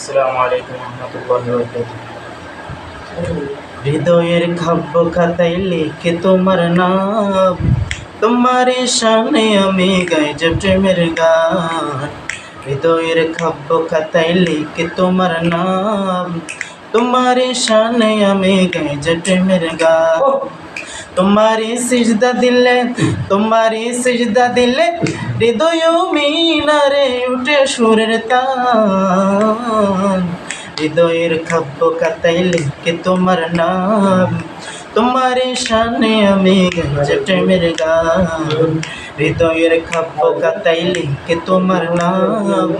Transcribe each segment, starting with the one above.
আসসালামু আলাইকুম রহমতুল্লাহি হৃদয়ের খাব্য খাতায় লিখে তোমার নাম। তোমার সামনে আমি গাই যে প্রেমের গান। হৃদয়ের খাব্য খাতায় লিখে তোমার নাম। তোমার সামনে আমি গাই যে প্রেমের গান। তোমারি সিজদা দিলে, তোমারি সিজদা দিলে হৃদয় মিনারে উঠে সুরের তান হৃদয়ের খাব্য কাতাই লিখে তোমার নাম। তোমার সামনে আমি গাইছে প্রেমের গান। হৃদয়ের খাব্য কাতাই লিখে তোমার নাম।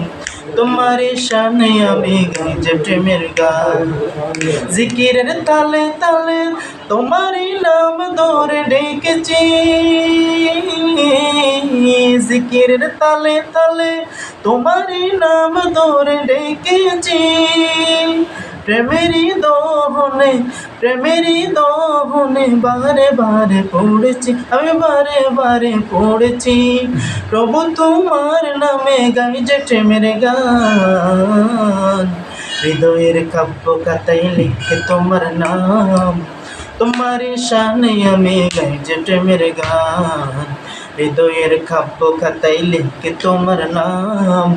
তোমার সামনে আমি গাইছে প্রেমের গান। জিকিরের তালে তালে তোমারই নাম ধরে ডেকেছি। জিকিরের তালে তালে তোমারই নাম ধরে ডেকেছি। প্রেমেরই দোহনে প্রেমেরই দোহনে বারে বারে পড়েছি, আমি বারে বারে পড়েছি। প্রভু তোমার নামে গাই যে প্রেমের গান, হৃদয়ের কাব্য কাতাই লিখে তোমার নাম। তোমার শানে আমি গাই যে প্রেমের গান, হৃদয়ের কাব্য খাতাই লিখে তোমার নাম।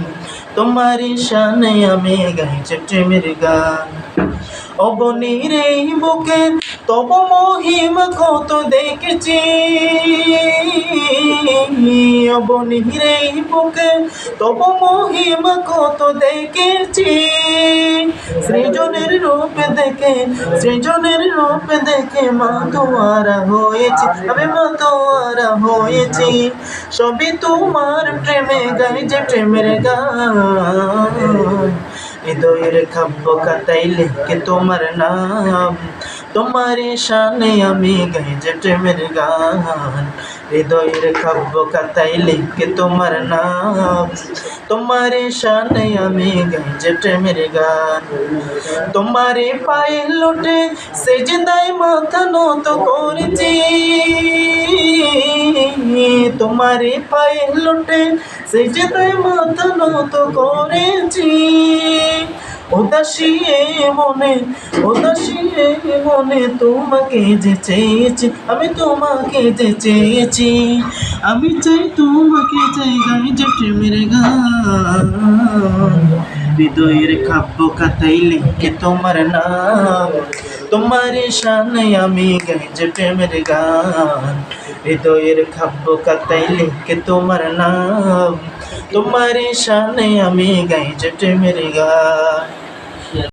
তোমার শানে আমি গাই যে প্রেমের গান অবনীর বুকের বুকে তব মহিমা কত দেখেছি। অবনীর এই বুকে, তব মহিমা কত দেখেছি। সৃজনের রূপে দেখে, সৃজনের রূপে দেখে মা তোমারা হয়েছি, আমি মা তোমারা হয়েছি। সবই তোমার প্রেমে গাই যে প্রেমের গান। হৃদয়ের খাব্য কাতাই লিখে তোমার নাম। তোমার শানে আমি গাই যে প্রেমের গান। হৃদয়ের খাব্য কাতাই লিখে তোমার নাম। তোমার শানে আমি গাই যে প্রেমের গান। তোমারে পায়ে লোটে সেজদায় মাথা নত করেছি। তোমারে পায়ে লোটে সেজদায় মাথা নত করেছি। আমি চাই তোমাকে চাই গাই যে প্রেমের গান হৃদয়ের খাতাই লিখে তোমার নাম, তোমার সামনে আমি গাই যে প্রেমের গান হৃদয়ের কাব্য খাতাই লিখে তোমার নাম, তোমার সামনে আমি গাই যে প্রেমের গান